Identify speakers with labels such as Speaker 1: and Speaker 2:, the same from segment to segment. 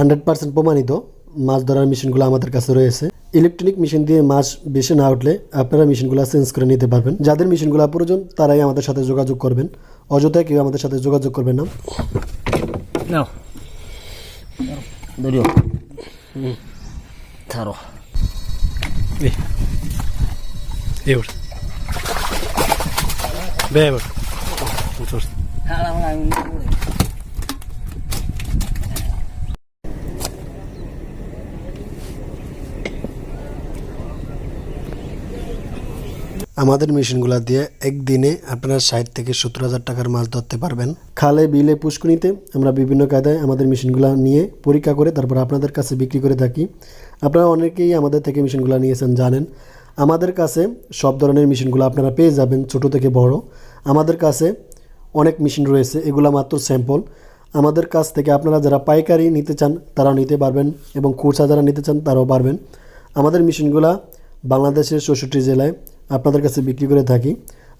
Speaker 1: Hundred percent প্রমাণিত মাছ ধরার মেশিনগুলো আমাদের কাছে রয়েছে। ইলেকট্রনিক মেশিন দিয়ে মাছ বেশি না উঠলে আপনারা মেশিনগুলো চেঞ্জ করে নিতে পারবেন। যাদের মেশিনগুলো প্রয়োজন তারাই আমাদের সাথে যোগাযোগ করবেন। অযথায় কেউ আমাদের সাথে যোগাযোগ করবেন না।
Speaker 2: ধরিও ছাড়ো
Speaker 1: এবার এবার আমাদের মেশিনগুলো দিয়ে একদিনে আপনারা ষাট থেকে সত্তর হাজার টাকার মাছ ধরতে পারবেন। খালে, বিলে পুষ্কুনিতে আমরা বিভিন্ন কায়দায় আমাদের মেশিনগুলো নিয়ে পরীক্ষা করে তারপর আপনাদের কাছে বিক্রি করে থাকি। আপনারা অনেকেই আমাদের থেকে মেশিনগুলো নিয়েছেন, জানেন। আমাদের কাছে সব ধরনের মেশিনগুলো আপনারা পেয়ে যাবেন, ছোট থেকে বড়। আমাদের কাছে অনেক মেশিন রয়েছে, এগুলো মাত্র স্যাম্পল। আমাদের কাছ থেকে আপনারা যারা পাইকারি নিতে চান, তারাও নিতে পারবেন এবং খুচরা যারা নিতে চান, তারাও পারবেন। আমাদের মেশিনগুলা বাংলাদেশের চৌষট্টি জেলায় আপনাদের কাছে বিক্রি করে থাকি।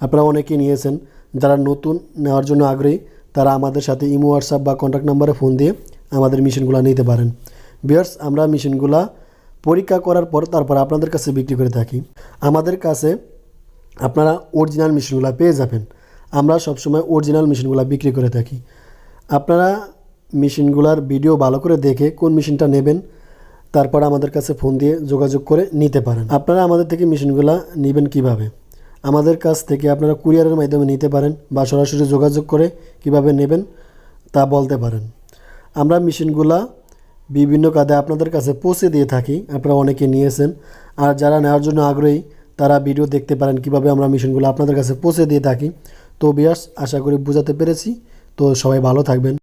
Speaker 1: আপনারা অনেকেই নিয়েছেন, যারা নতুন নেওয়ার জন্য আগ্রহী, তারা আমাদের সাথে ইমো, হোয়াটসঅ্যাপ বা কন্ট্যাক্ট নাম্বারে ফোন দিয়ে আমাদের মেশিনগুলো নিতে পারেন। বিয়ার্স আমরা মেশিনগুলা পরীক্ষা করার পর তারপর আপনাদের কাছে বিক্রি করে থাকি। আমাদের কাছে আপনারা অরিজিনাল মেশিনগুলো পেয়ে যাবেন। আমরা সবসময় অরিজিনাল মেশিনগুলো বিক্রি করে থাকি। আপনারা মেশিনগুলার ভিডিও ভালো করে দেখে কোন মেশিনটা নেবেন তারপর আমাদের কাছে ফোন দিয়ে যোগাযোগ করে নিতে পারেন। আপনারা আমাদের থেকে মেশিনগুলো নেবেন কীভাবে? আমাদের কাছ থেকে আপনারা কুরিয়ারের মাধ্যমে নিতে পারেন বা সরাসরি যোগাযোগ করে কীভাবে নেবেন তা বলতে পারেন। আমরা মেশিনগুলা বিভিন্ন কাজে আপনাদের কাছে পৌঁছে দিয়ে থাকি, আপনারা অনেকে নিয়েছেন। আর যারা নেওয়ার জন্য আগ্রহী, তারা ভিডিও দেখতে পারেন কীভাবে আমরা মেশিনগুলো আপনাদের কাছে পৌঁছে দিয়ে থাকি। তো বিয়ার্স, আশা করি বোঝাতে পেরেছি। তো সবাই ভালো থাকবেন।